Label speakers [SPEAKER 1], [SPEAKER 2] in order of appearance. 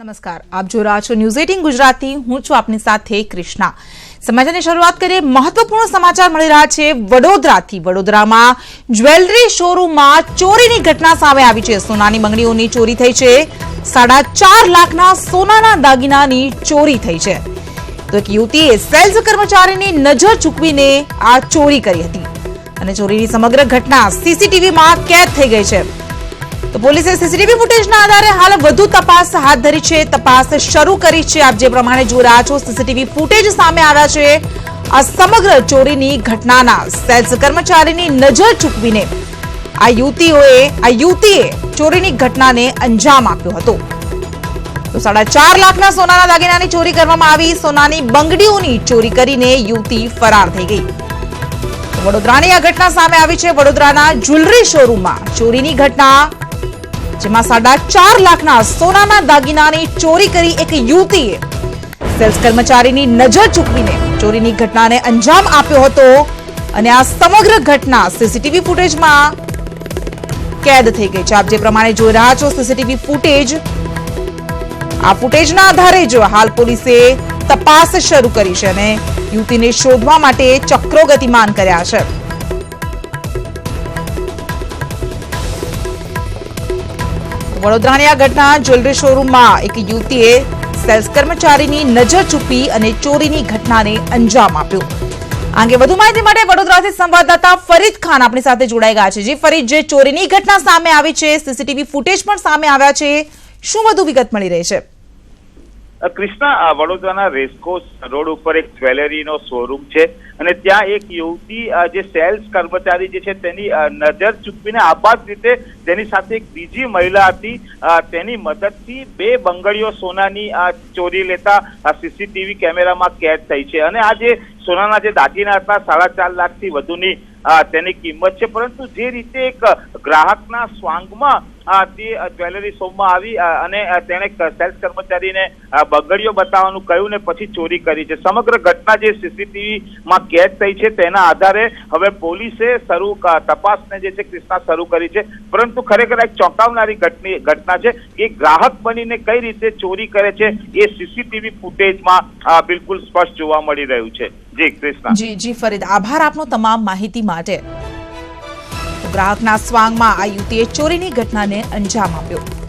[SPEAKER 1] નમસ્કાર. આપ જો રહ્યા છો ન્યૂઝ એટીન ગુજરાતી, હું છું આપની સાથે કૃષ્ણા. સમાચારની શરૂઆત કરીએ. મહત્વપૂર્ણ સમાચાર મળી રહ્યા છે વડોદરાથી. વડોદરામાં જ્વેલરી શોરૂમમાં ચોરીની ઘટના સામે આવી છે. સોનાની બંગડીઓની ચોરી થઈ છે. સાડા ચાર લાખના સોનાના દાગીનાની ચોરી થઈ છે. તો એક યુવતીએ સેલ્સ કર્મચારીની નજર ચૂકવીને આ ચોરી કરી હતી. અને ચોરીની સમગ્ર ઘટના સીસીટીવીમાં કેદ થઈ ગઈ છે. તો પોલીસે સીસીટીવી ફૂટેજના આધારે હાલ વધુ તપાસ હાથ ધરી છે. તપાસ શરૂ કરી છે. આપ જે પ્રમાણે જોઈ રહ્યા છો, સીસીટીવી ફૂટેજ સામે આવ્યા છે. આ સમગ્ર ચોરીની ઘટનાના સેલ્સ કર્મચારીની નજર ચૂકવીને આ યુવતીઓએ, આ યુવતીએ ચોરીની ઘટનાને અંજામ આપ્યો હતો. તો સાડા ચાર લાખના સોનાના દાગીનાની ચોરી કરવામાં આવી. સોનાની બંગડીઓની ચોરી કરીને યુવતી ફરાર થઈ ગઈ. વડોદરાની આ ઘટના સામે આવી છે. વડોદરાના જ્વેલરી શોરૂમમાં ચોરીની ઘટના જેમાં સાડા ચાર લાખના સોનાના દાગીનાની ચોરી કરી એક યુવતીએ સેલ્સ કર્મચારીની નજર ચૂકવીને ચોરીની ઘટનાને અંજામ આપ્યો હતો અને આ સમગ્ર ઘટના સીસીટીવી ફૂટેજમાં કેદ થઈ ગઈ છે. આપ જે પ્રમાણે જોઈ રહ્યા છો સીસીટીવી ફૂટેજ, આ ફૂટેજના આધારે જો હાલ પોલીસે તપાસ શરૂ કરી છે અને યુવતીને શોધવા માટે ચક્રો ગતિમાન કર્યા છે. વડોદરાની આ ઘટના જ્વેલરી શોરૂમમાં એક યુવતીએ સેલ્સ કર્મચારીની નજર ચૂપી અને ચોરીની ઘટનાને અંજામ આપ્યો. આંગે વધુ માહિતી માટે વડોદરાથી સંવાદદાતા ફરીદ ખાન આપણી સાથે જોડાઈ ગયા છે. જે ફરીદ, જે ચોરીની ઘટના સામે આવી છે, સીસીટીવી ફૂટેજ પણ સામે આવ્યા છે. શું વધુ વિગત મળી રહી છે?
[SPEAKER 2] કૃષ્ણા વડોદરાના રેસકોર્સ રોડ ઉપર એક જ્વેલરીનો શોરૂમ છે અને ત્યાં એક યુવતી જે સેલ્સ કર્મચારી જે છે તેની નજર ચૂકવીને આબાદ રીતે તેની સાથે એક બીજી મહિલા હતી. તેની મદદથી બે બંગડીઓ સોનાની ચોરી લેતા સીસીટીવી કેમેરામાં કેદ થઈ છે. અને આ જે સોનાના જે દાગીના હતા, સાડા ચાર લાખથી વધુની તેની કિંમત છે. પરંતુ જે રીતે એક ગ્રાહકના સ્વાંગમાં તે જ્વેલરી શોપમાં આવી અને તેણે સેલ્સ કર્મચારીને બગડીઓ બતાવવાનું કહ્યું ને પછી ચોરી કરી છે. સમગ્ર ઘટના જે સીસીટીવી માં કેદ થઈ છે તેના આધારે હવે પોલીસે શરૂ તપાસને જે છે કૃષ્ણા શરૂ કરી છે. પરંતુ ખરેખર એક ચોંકાવનારી ઘટની, ઘટના છે કે ગ્રાહક બનીને કઈ રીતે ચોરી કરે છે એ સીસીટીવી ફૂટેજમાં બિલકુલ સ્પષ્ટ જોવા મળી રહ્યું છે. જી કૃષ્ણા
[SPEAKER 1] જી જી, ફરીદ. આભાર આપનો તમામ માહિતી માટે. ગ્રાહકના સ્વાંગમાં આ યુવતીએ ચોરીની ઘટનાને અંજામ આપ્યો.